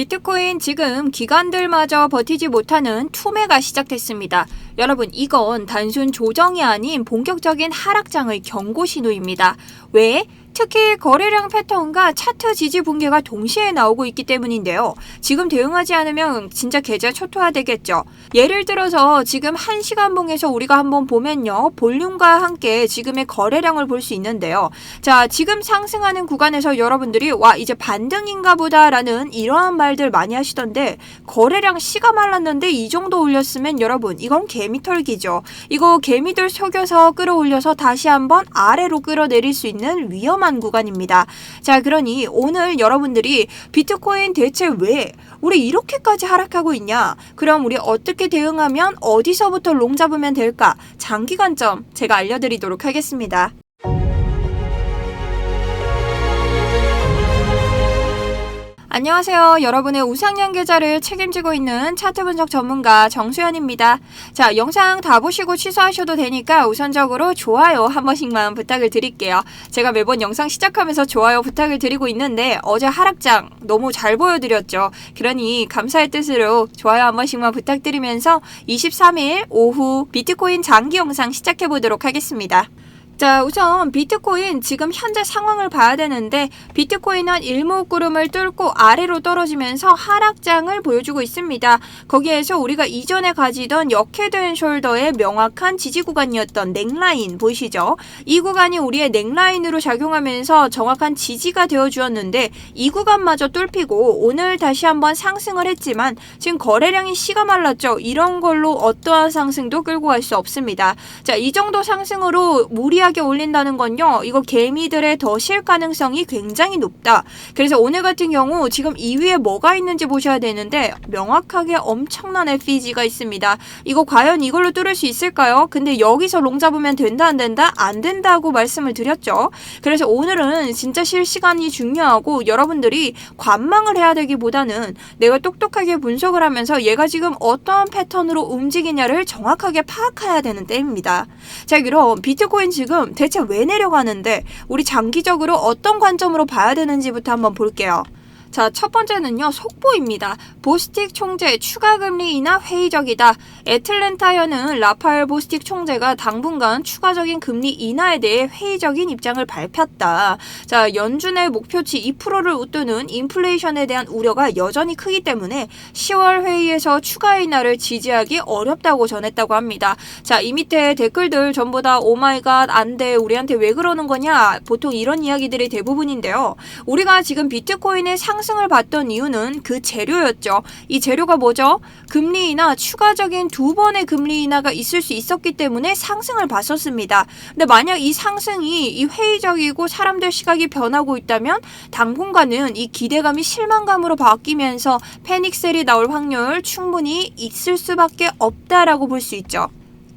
비트코인 지금 기관들마저 버티지 못하는 투매가 시작됐습니다. 여러분, 이건 단순 조정이 아닌 본격적인 하락장의 경고 신호입니다. 왜? 특히 거래량 패턴과 차트 지지 붕괴가 동시에 나오고 있기 때문인데요. 지금 대응하지 않으면 진짜 계좌 초토화되겠죠. 예를 들어서 지금 1시간 봉에서 우리가 한번 보면요. 볼륨과 함께 지금의 거래량을 볼 수 있는데요. 자, 지금 상승하는 구간에서 여러분들이 와, 이제 반등인가 보다라는 이러한 말들 많이 하시던데 거래량 씨가 말랐는데 이 정도 올렸으면 여러분 이건 개미털기죠. 이거 개미들 속여서 끌어올려서 다시 한번 아래로 끌어내릴 수 있는 위험 한 구간입니다. 자, 그러니 오늘 여러분들이 비트코인 대체 왜 우리 이렇게까지 하락하고 있냐? 그럼 우리 어떻게 대응하면 어디서부터 롱 잡으면 될까? 장기 관점 제가 알려드리도록 하겠습니다. 안녕하세요. 여러분의 우상향 계좌를 책임지고 있는 차트 분석 전문가 정수연입니다. 자, 영상 다 보시고 취소하셔도 되니까 우선적으로 좋아요 한 번씩만 부탁을 드릴게요. 제가 매번 영상 시작하면서 좋아요 부탁을 드리고 있는데 어제 하락장 너무 잘 보여드렸죠. 그러니 감사의 뜻으로 좋아요 한 번씩만 부탁드리면서 23일 오후 비트코인 장기 영상 시작해 보도록 하겠습니다. 자, 우선 비트코인 지금 현재 상황을 봐야 되는데 비트코인은 일목구름을 뚫고 아래로 떨어지면서 하락장을 보여주고 있습니다. 거기에서 우리가 이전에 가지던 역헤드앤 숄더의 명확한 지지 구간이었던 넥라인 보이시죠? 이 구간이 우리의 넥라인으로 작용하면서 정확한 지지가 되어 주었는데 이 구간마저 뚫히고 오늘 다시 한번 상승을 했지만 지금 거래량이 씨가 말랐죠. 이런 걸로 어떠한 상승도 끌고 갈 수 없습니다. 자, 이 정도 상승으로 무리하게 올린다는 건요. 이거 개미들의 더실 가능성이 굉장히 높다. 그래서 오늘 같은 경우 지금 이 위에 뭐가 있는지 보셔야 되는데 명확하게 엄청난 FEG가 있습니다. 이거 과연 이걸로 뚫을 수 있을까요? 근데 여기서 롱 잡으면 된다 안 된다? 안 된다고 말씀을 드렸죠. 그래서 오늘은 진짜 실시간이 중요하고 여러분들이 관망을 해야 되기보다는 내가 똑똑하게 분석을 하면서 얘가 지금 어떠한 패턴으로 움직이냐를 정확하게 파악해야 되는 때입니다. 자, 그럼 비트코인 지금 대체 왜 내려가는데 우리 장기적으로 어떤 관점으로 봐야 되는지부터 한번 볼게요. 자, 첫 번째는요, 속보입니다. 보스틱 총재 추가 금리 인하 회의적이다. 애틀랜타현은 라파엘 보스틱 총재가 당분간 추가적인 금리 인하에 대해 회의적인 입장을 밝혔다. 자, 연준의 목표치 2%를 웃도는 인플레이션에 대한 우려가 여전히 크기 때문에 10월 회의에서 추가 인하를 지지하기 어렵다고 전했다고 합니다. 자, 이 밑에 댓글들 전부 다 오마이갓 안 돼 우리한테 왜 그러는 거냐 보통 이런 이야기들이 대부분인데요. 우리가 지금 비트코인의 상 승을 봤던 이유는 그 재료였죠. 이 재료가 뭐죠? 금리 인하 추가적인 두 번의 금리 인하가 있을 수 있었기 때문에 상승을 봤었습니다. 근데 만약 이 상승이 이 회의적이고 사람들 시각이 변하고 있다면 당분간은 이 기대감이 실망감으로 바뀌면서 패닉셀이 나올 확률 충분히 있을 수밖에 없다라고 볼 수 있죠.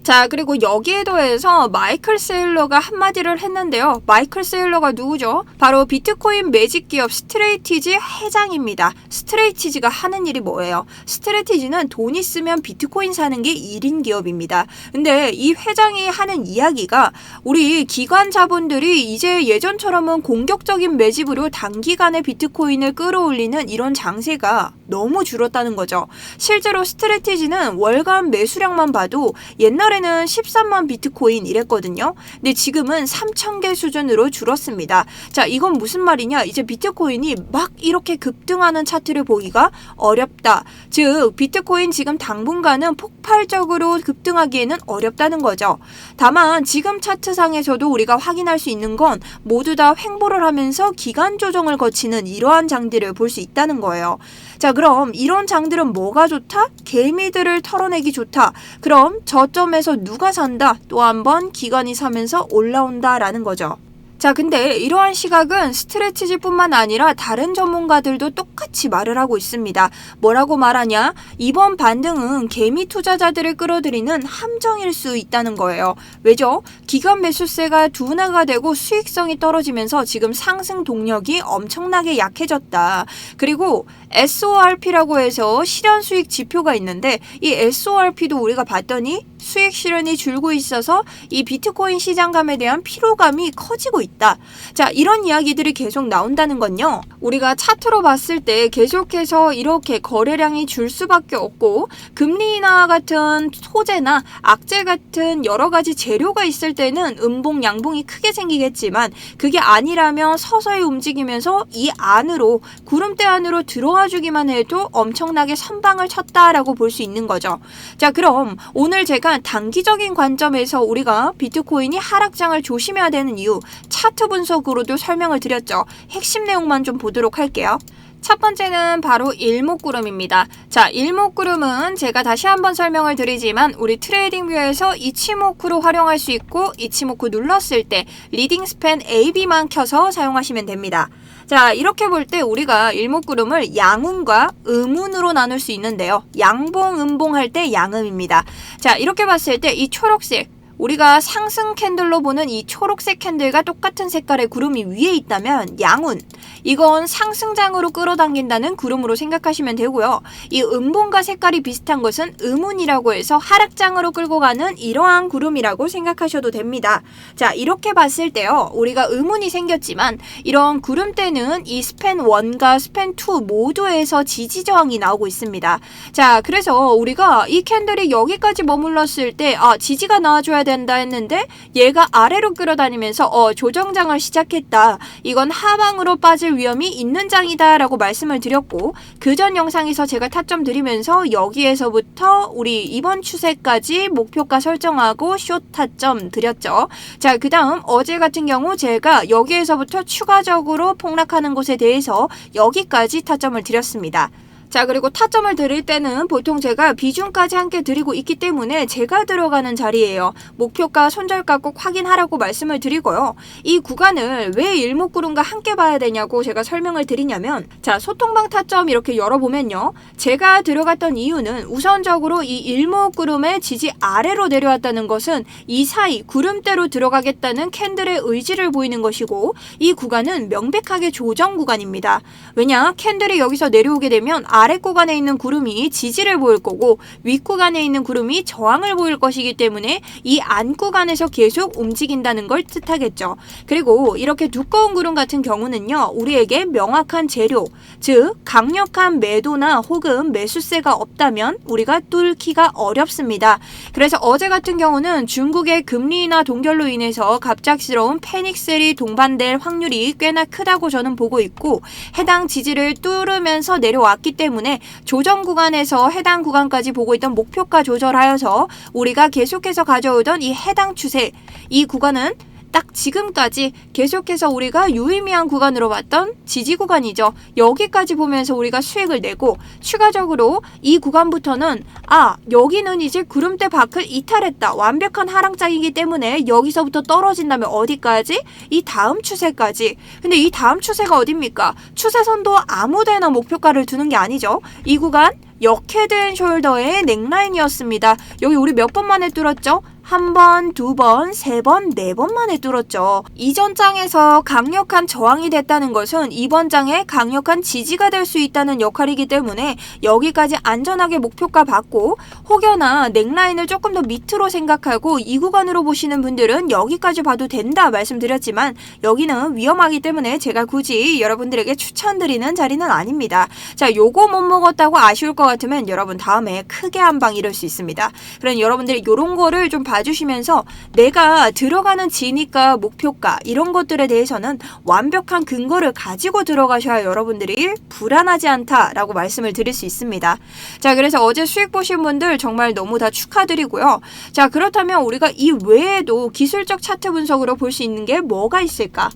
자, 그리고 여기에 더해서 마이클 세일러가 한마디를 했는데요. 마이클 세일러가 누구죠? 바로 비트코인 매직 기업 스트레이티지 회장입니다. 스트레이티지가 하는 일이 뭐예요? 스트레이티지는 돈 있으면 비트코인 사는 게 1인 기업입니다. 근데 이 회장이 하는 이야기가 우리 기관 자본들이 이제 예전처럼은 공격적인 매집으로 단기간에 비트코인을 끌어올리는 이런 장세가 너무 줄었다는 거죠. 실제로 스트레티지는 월간 매수량만 봐도 옛날에는 13만 비트코인 이랬거든요. 근데 지금은 3천 개 수준으로 줄었습니다. 자, 이건 무슨 말이냐? 이제 비트코인이 막 이렇게 급등하는 차트를 보기가 어렵다. 즉, 비트코인 지금 당분간은 폭발적으로 급등하기에는 어렵다는 거죠. 다만 지금 차트상에서도 우리가 확인할 수 있는 건 모두 다 횡보를 하면서 기간 조정을 거치는 이러한 장들을 볼 수 있다는 거예요. 자, 그럼 이런 장들은 뭐가 좋다? 개미들을 털어내기 좋다. 그럼 저점에서 누가 산다? 또 한 번 기관이 사면서 올라온다라는 거죠. 자, 근데 이러한 시각은 스트레치지뿐만 아니라 다른 전문가들도 똑같이 말을 하고 있습니다. 뭐라고 말하냐? 이번 반등은 개미 투자자들을 끌어들이는 함정일 수 있다는 거예요. 왜죠? 기관 매수세가 둔화가 되고 수익성이 떨어지면서 지금 상승 동력이 엄청나게 약해졌다. 그리고 SORP라고 해서 실현 수익 지표가 있는데 이 SORP도 우리가 봤더니 수익 실현이 줄고 있어서 이 비트코인 시장감에 대한 피로감이 커지고 있다. 있다. 자, 이런 이야기들이 계속 나온다는 건요. 우리가 차트로 봤을 때 계속해서 이렇게 거래량이 줄 수밖에 없고 금리 인하 같은 소재나 악재 같은 여러 가지 재료가 있을 때는 음봉 양봉이 크게 생기겠지만 그게 아니라면 서서히 움직이면서 이 안으로 구름대 안으로 들어와 주기만 해도 엄청나게 선방을 쳤다라고 볼 수 있는 거죠. 자, 그럼 오늘 제가 단기적인 관점에서 우리가 비트코인이 하락장을 조심해야 되는 이유 차트 분석으로도 설명을 드렸죠. 핵심 내용만 좀 보도록 할게요. 첫 번째는 바로 일목구름입니다. 자, 일목구름은 제가 다시 한번 설명을 드리지만 우리 트레이딩 뷰에서 이치모쿠로 활용할 수 있고 이치모쿠 눌렀을 때 리딩 스팬 AB만 켜서 사용하시면 됩니다. 자, 이렇게 볼 때 우리가 일목구름을 양운과 음운으로 나눌 수 있는데요. 양봉, 음봉 할 때 양음입니다. 자, 이렇게 봤을 때 이 초록색 우리가 상승 캔들로 보는 이 초록색 캔들과 똑같은 색깔의 구름이 위에 있다면 양운 이건 상승장으로 끌어당긴다는 구름으로 생각하시면 되고요. 이 음봉과 색깔이 비슷한 것은 음운이라고 해서 하락장으로 끌고 가는 이러한 구름이라고 생각하셔도 됩니다. 자 이렇게 봤을 때요. 우리가 음운이 생겼지만 이런 구름대는 이 스팬 1과 스팬 2 모두에서 지지 저항이 나오고 있습니다. 자 그래서 우리가 이 캔들이 여기까지 머물렀을 때 아, 지지가 나와줘야 된다 했는데 얘가 아래로 끌어다니면서 어, 조정장을 시작했다. 이건 하방으로 빠질 위험이 있는 장이다라고 말씀을 드렸고 그 전 영상에서 제가 타점 드리면서 여기에서부터 우리 이번 추세까지 목표가 설정하고 숏 타점 드렸죠. 자, 그 다음 어제 같은 경우 제가 여기에서부터 추가적으로 폭락하는 곳에 대해서 여기까지 타점을 드렸습니다. 자, 그리고 타점을 드릴 때는 보통 제가 비중까지 함께 드리고 있기 때문에 제가 들어가는 자리예요. 목표가, 손절가 꼭 확인하라고 말씀을 드리고요. 이 구간을 왜 일목구름과 함께 봐야 되냐고 제가 설명을 드리냐면 자, 소통방 타점 이렇게 열어보면요. 제가 들어갔던 이유는 우선적으로 이 일목구름의 지지 아래로 내려왔다는 것은 이 사이 구름대로 들어가겠다는 캔들의 의지를 보이는 것이고 이 구간은 명백하게 조정 구간입니다. 왜냐? 캔들이 여기서 내려오게 되면 아래 구간에 있는 구름이 지지를 보일 거고 윗 구간에 있는 구름이 저항을 보일 것이기 때문에 이 안 구간에서 계속 움직인다는 걸 뜻하겠죠. 그리고 이렇게 두꺼운 구름 같은 경우는요, 우리에게 명확한 재료, 즉 강력한 매도나 혹은 매수세가 없다면 우리가 뚫기가 어렵습니다. 그래서 어제 같은 경우는 중국의 금리 인하 동결로 인해서 갑작스러운 패닉셀이 동반될 확률이 꽤나 크다고 저는 보고 있고 해당 지지를 뚫으면서 내려왔기 때문에 조정 구간에서 해당 구간까지 보고 있던 목표가 조절하여서 우리가 계속해서 가져오던 이 해당 추세 이 구간은 딱 지금까지 계속해서 우리가 유의미한 구간으로 봤던 지지 구간이죠. 여기까지 보면서 우리가 수익을 내고 추가적으로 이 구간부터는 아 여기는 이제 구름대 밖을 이탈했다. 완벽한 하락장이기 때문에 여기서부터 떨어진다면 어디까지? 이 다음 추세까지. 근데 이 다음 추세가 어딥니까? 추세선도 아무데나 목표가를 두는 게 아니죠. 이 구간 역헤드 앤 숄더의 넥라인이었습니다. 여기 우리 몇 번 만에 뚫었죠? 한 번, 두 번, 세 번, 네 번 만에 뚫었죠. 이전 장에서 강력한 저항이 됐다는 것은 이번 장에 강력한 지지가 될 수 있다는 역할이기 때문에 여기까지 안전하게 목표가 받고 혹여나 넥라인을 조금 더 밑으로 생각하고 이 구간으로 보시는 분들은 여기까지 봐도 된다 말씀드렸지만 여기는 위험하기 때문에 제가 굳이 여러분들에게 추천드리는 자리는 아닙니다. 자, 요거 못 먹었다고 아쉬울 것 같으면 여러분 다음에 크게 한방 잃을 수 있습니다. 그럼 여러분들이 요런 거를 좀 봐 주시면서 내가 들어가는 진입가, 목표가 이런 것들에 대해서는 완벽한 근거를 가지고 들어가셔야 여러분들이 불안하지 않다라고 말씀을 드릴 수 있습니다. 자, 그래서 어제 수익 보신 분들 정말 너무 다 축하드리고요. 자, 그렇다면 우리가 이 외에도 기술적 차트 분석으로 볼 수 있는 게 뭐가 있을까?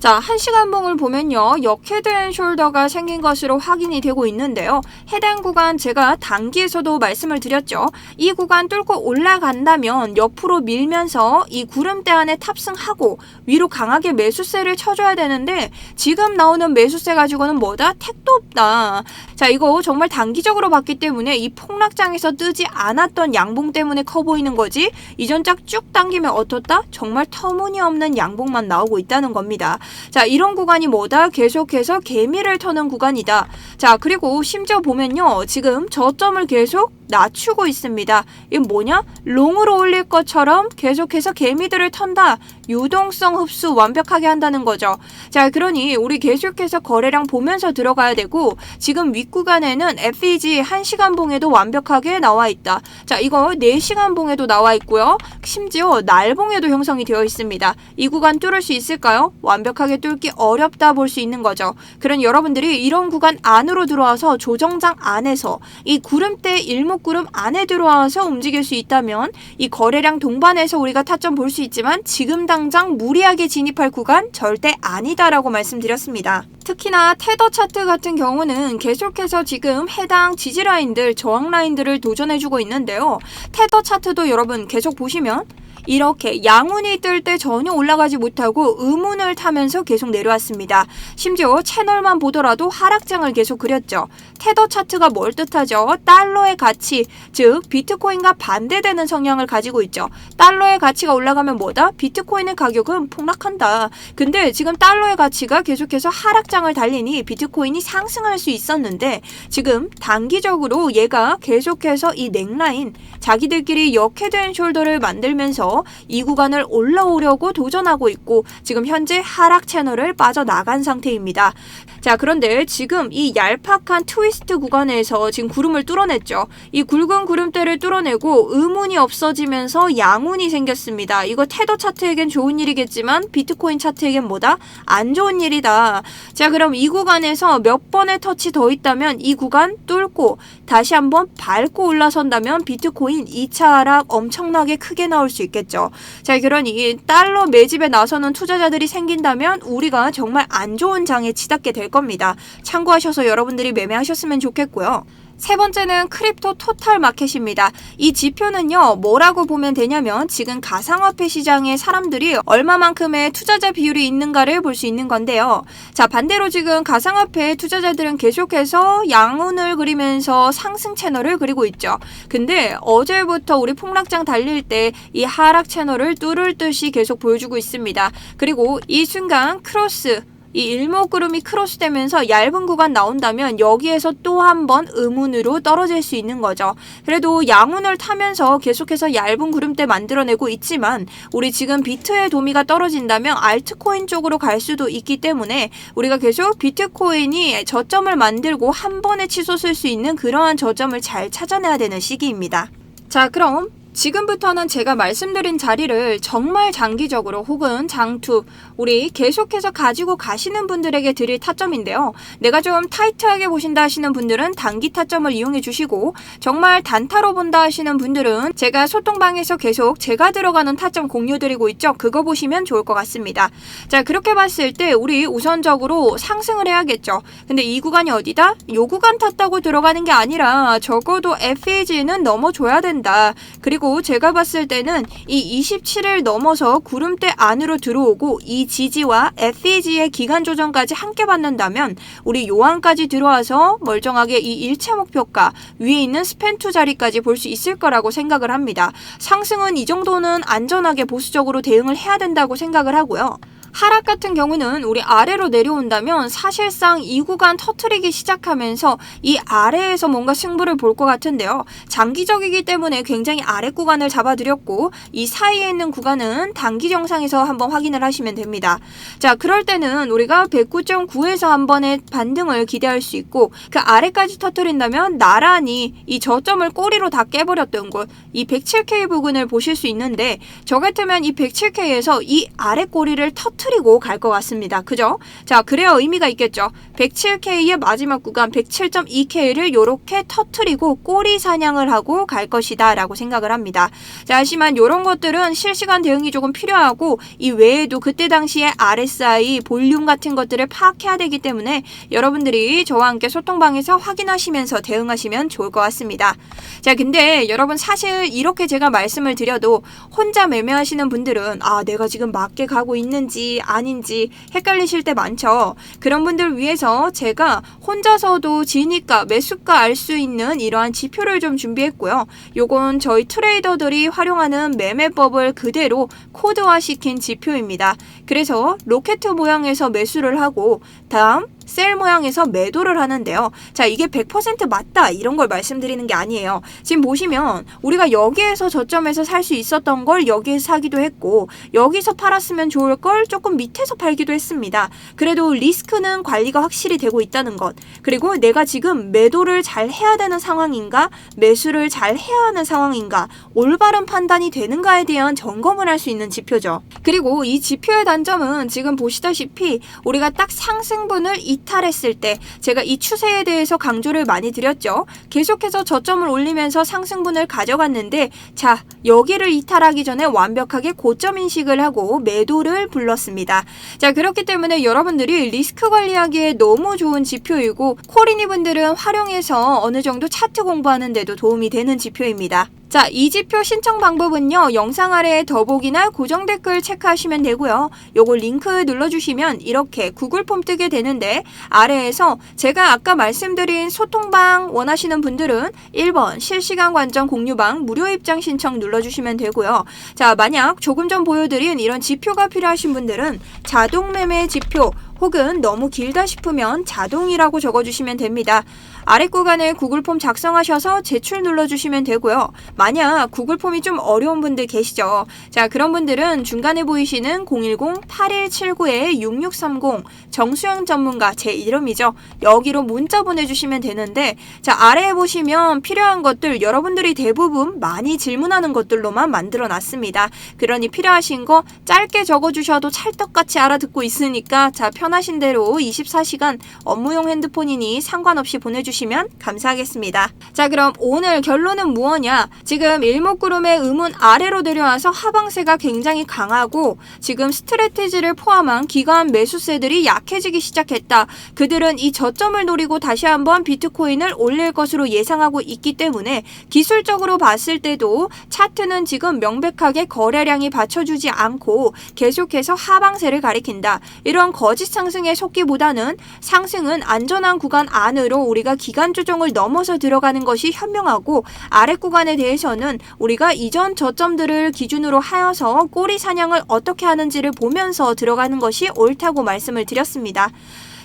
자, 한 시간봉을 보면요. 역헤드앤숄더가 생긴 것으로 확인이 되고 있는데요. 해당 구간 제가 단기에서도 말씀을 드렸죠. 이 구간 뚫고 올라간다면 옆으로 밀면서 이 구름대 안에 탑승하고 위로 강하게 매수세를 쳐줘야 되는데 지금 나오는 매수세 가지고는 뭐다? 택도 없다. 자, 이거 정말 단기적으로 봤기 때문에 이 폭락장에서 뜨지 않았던 양봉 때문에 커 보이는 거지. 이전 짝 쭉 당기면 어떻다? 정말 터무니없는 양봉만 나오고 있다는 겁니다. 자, 이런 구간이 뭐다? 계속해서 개미를 터는 구간이다. 자, 그리고 심지어 보면요. 지금 저점을 계속 낮추고 있습니다. 이게 뭐냐? 롱으로 올릴 것처럼 계속해서 개미들을 턴다. 유동성 흡수 완벽하게 한다는 거죠. 자, 그러니 우리 계속해서 거래량 보면서 들어가야 되고 지금 윗구간에는 FEG 1시간 봉에도 완벽하게 나와 있다. 자, 이거 4시간 봉에도 나와 있고요. 심지어 날봉에도 형성이 되어 있습니다. 이 구간 뚫을 수 있을까요? 완벽하게 뚫기 어렵다 볼 수 있는 거죠. 그런 여러분들이 이런 구간 안으로 들어와서 조정장 안에서 이 구름대 일목 구름 안에 들어와서 움직일 수 있다면 이 거래량 동반해서 우리가 타점 볼 수 있지만 지금 당장 무리하게 진입할 구간 절대 아니다라고 말씀드렸습니다. 특히나 테더 차트 같은 경우는 계속해서 지금 해당 지지 라인들, 저항 라인들을 도전해주고 있는데요. 테더 차트도 여러분 계속 보시면 이렇게 양운이 뜰 때 전혀 올라가지 못하고 의문을 타면서 계속 내려왔습니다. 심지어 채널만 보더라도 하락장을 계속 그렸죠. 테더 차트가 뭘 뜻하죠? 달러의 가치, 즉 비트코인과 반대되는 성향을 가지고 있죠. 달러의 가치가 올라가면 뭐다? 비트코인의 가격은 폭락한다. 근데 지금 달러의 가치가 계속해서 하락장을 달리니 비트코인이 상승할 수 있었는데 지금 단기적으로 얘가 계속해서 이 넥라인 자기들끼리 역해된 숄더를 만들면서 이 구간을 올라오려고 도전하고 있고 지금 현재 하락 채널을 빠져나간 상태입니다. 자, 그런데 지금 이 얄팍한 트위스트 구간에서 지금 구름을 뚫어냈죠. 이 굵은 구름대를 뚫어내고 의문이 없어지면서 양운이 생겼습니다. 이거 테더 차트에겐 좋은 일이겠지만 비트코인 차트에겐 뭐다? 안 좋은 일이다. 자, 그럼 이 구간에서 몇 번의 터치 더 있다면 이 구간 뚫고 다시 한번 밟고 올라선다면 비트코인 2차 하락 엄청나게 크게 나올 수 있겠죠. 자, 그러니 달러 매집에 나서는 투자자들이 생긴다면 우리가 정말 안 좋은 장에 치닫게 될 겁니다. 참고하셔서 여러분들이 매매하셨으면 좋겠고요. 세 번째는 크립토 토탈 마켓입니다. 이 지표는요, 뭐라고 보면 되냐면 지금 가상화폐 시장에 사람들이 얼마만큼의 투자자 비율이 있는가를 볼 수 있는 건데요. 자, 반대로 지금 가상화폐 투자자들은 계속해서 양운을 그리면서 상승 채널을 그리고 있죠. 근데 어제부터 우리 폭락장 달릴 때 이 하락 채널을 뚫을 듯이 계속 보여주고 있습니다. 그리고 이 순간 크로스 이 일목구름이 크로스되면서 얇은 구간 나온다면 여기에서 또 한번 의문으로 떨어질 수 있는 거죠. 그래도 양운을 타면서 계속해서 얇은 구름대 만들어내고 있지만 우리 지금 비트의 도미가 떨어진다면 알트코인 쪽으로 갈 수도 있기 때문에 우리가 계속 비트코인이 저점을 만들고 한 번에 치솟을 수 있는 그러한 저점을 잘 찾아내야 되는 시기입니다. 자, 그럼 지금부터는 제가 말씀드린 자리를 정말 장기적으로 혹은 장투 우리 계속해서 가지고 가시는 분들에게 드릴 타점인데요. 내가 좀 타이트하게 보신다 하시는 분들은 단기 타점을 이용해 주시고 정말 단타로 본다 하시는 분들은 제가 소통방에서 계속 제가 들어가는 타점 공유 드리고 있죠. 그거 보시면 좋을 것 같습니다. 자 그렇게 봤을 때 우리 우선적으로 상승을 해야겠죠. 근데 이 구간이 어디다? 요 구간 탔다고 들어가는 게 아니라 적어도 FAG는 넘어줘야 된다. 그리고 그리고 제가 봤을 때는 이 27일 넘어서 구름대 안으로 들어오고 이 지지와 FEG의 기간 조정까지 함께 받는다면 우리 요한까지 들어와서 멀쩡하게 이 1차 목표가 위에 있는 스펜투 자리까지 볼 수 있을 거라고 생각을 합니다. 상승은 이 정도는 안전하게 보수적으로 대응을 해야 된다고 생각을 하고요. 하락 같은 경우는 우리 아래로 내려온다면 사실상 이 구간 터트리기 시작하면서 이 아래에서 뭔가 승부를 볼 것 같은데요. 장기적이기 때문에 굉장히 아래 구간을 잡아드렸고 이 사이에 있는 구간은 단기 정상에서 한번 확인을 하시면 됩니다. 자, 그럴 때는 우리가 109.9에서 한 번의 반등을 기대할 수 있고 그 아래까지 터트린다면 나란히 이 저점을 꼬리로 다 깨버렸던 곳 이 107K 부근을 보실 수 있는데 저 같으면 이 107K에서 이 아래 꼬리를 터트 터트리고 갈 것 같습니다. 그죠? 자, 그래야 의미가 있겠죠. 107K의 마지막 구간 107.2K를 이렇게 터트리고 꼬리 사냥을 하고 갈 것이다 라고 생각을 합니다. 자, 하지만 이런 것들은 실시간 대응이 조금 필요하고 이 외에도 그때 당시에 RSI 볼륨 같은 것들을 파악해야 되기 때문에 여러분들이 저와 함께 소통방에서 확인하시면서 대응하시면 좋을 것 같습니다. 자, 근데 여러분 사실 이렇게 제가 말씀을 드려도 혼자 매매하시는 분들은 아, 내가 지금 맞게 가고 있는지 아닌지 헷갈리실 때 많죠. 그런 분들 위해서 제가 혼자서도 지니까 매수가 알 수 있는 이러한 지표를 좀 준비했고요. 요건 저희 트레이더들이 활용하는 매매법을 그대로 코드화 시킨 지표입니다. 그래서 로켓 모양에서 매수를 하고 다음 셀 모양에서 매도를 하는데요. 자, 이게 100% 맞다 이런 걸 말씀드리는 게 아니에요. 지금 보시면 우리가 여기에서 저점에서 살 수 있었던 걸 여기에서 사기도 했고 여기서 팔았으면 좋을 걸 조금 밑에서 팔기도 했습니다. 그래도 리스크는 관리가 확실히 되고 있다는 것. 그리고 내가 지금 매도를 잘 해야 되는 상황인가, 매수를 잘 해야 하는 상황인가, 올바른 판단이 되는가에 대한 점검을 할 수 있는 지표죠. 그리고 이 지표의 단점은 지금 보시다시피 우리가 딱 상승분을 이 탈했을 때 제가 이 추세에 대해서 강조를 많이 드렸죠. 계속해서 저점을 올리면서 상승분을 가져갔는데 자, 여기를 이탈하기 전에 완벽하게 고점 인식을 하고 매도를 불렀습니다. 자, 그렇기 때문에 여러분들이 리스크 관리하기에 너무 좋은 지표이고 코리니 분들은 활용해서 어느 정도 차트 공부하는 데도 도움이 되는 지표입니다. 자, 이 지표 신청 방법은요. 영상 아래에 더보기나 고정 댓글 체크하시면 되고요. 요거 링크 눌러주시면 이렇게 구글 폼 뜨게 되는데 아래에서 제가 아까 말씀드린 소통방 원하시는 분들은 1번 실시간 관점 공유방 무료 입장 신청 눌러주시면 되고요. 자, 만약 조금 전 보여드린 이런 지표가 필요하신 분들은 자동 매매 지표 혹은 너무 길다 싶으면 자동이라고 적어주시면 됩니다. 아래 구간에 구글 폼 작성하셔서 제출 눌러주시면 되고요. 만약 구글 폼이 좀 어려운 분들 계시죠? 자, 그런 분들은 중간에 보이시는 010-8179-6630 정수영 전문가 제 이름이죠. 여기로 문자 보내주시면 되는데 자, 아래에 보시면 필요한 것들 여러분들이 대부분 많이 질문하는 것들로만 만들어 놨습니다. 그러니 필요하신 거 짧게 적어주셔도 찰떡같이 알아듣고 있으니까 자, 편하신 대로 24시간 업무용 핸드폰이니 상관없이 보내주시면 감사하겠습니다. 자, 그럼 오늘 결론은 무엇냐? 지금 일목구름의 음운 아래로 내려와서 하방세가 굉장히 강하고 지금 스트레티지를 포함한 기관 매수세들이 약해지기 시작했다. 그들은 이 저점을 노리고 다시 한번 비트코인을 올릴 것으로 예상하고 있기 때문에 기술적으로 봤을 때도 차트는 지금 명백하게 거래량이 받쳐주지 않고 계속해서 하방세를 가리킨다. 이런 거짓 상승에 속기보다는 상승은 안전한 구간 안으로 우리가 기간 조정을 넘어서 들어가는 것이 현명하고 아래 구간에 대해서는 우리가 이전 저점들을 기준으로 하여서 꼬리 사냥을 어떻게 하는지를 보면서 들어가는 것이 옳다고 말씀을 드렸습니다.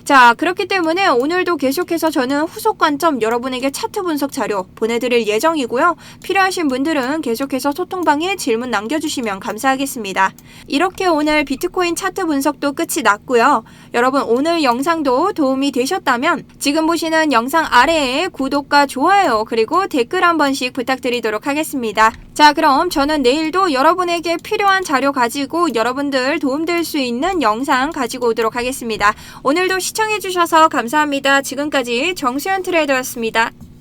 자, 그렇기 때문에 오늘도 계속해서 저는 후속 관점 여러분에게 차트 분석 자료 보내드릴 예정이고요. 필요하신 분들은 계속해서 소통방에 질문 남겨주시면 감사하겠습니다. 이렇게 오늘 비트코인 차트 분석도 끝이 났고요. 여러분 오늘 영상도 도움이 되셨다면 지금 보시는 영상 아래에 구독과 좋아요 그리고 댓글 한 번씩 부탁드리도록 하겠습니다. 자, 그럼 저는 내일도 여러분에게 필요한 자료 가지고 여러분들 도움될 수 있는 영상 가지고 오도록 하겠습니다. 오늘도 시청해주셔서 감사합니다. 지금까지 정수현 트레이더였습니다.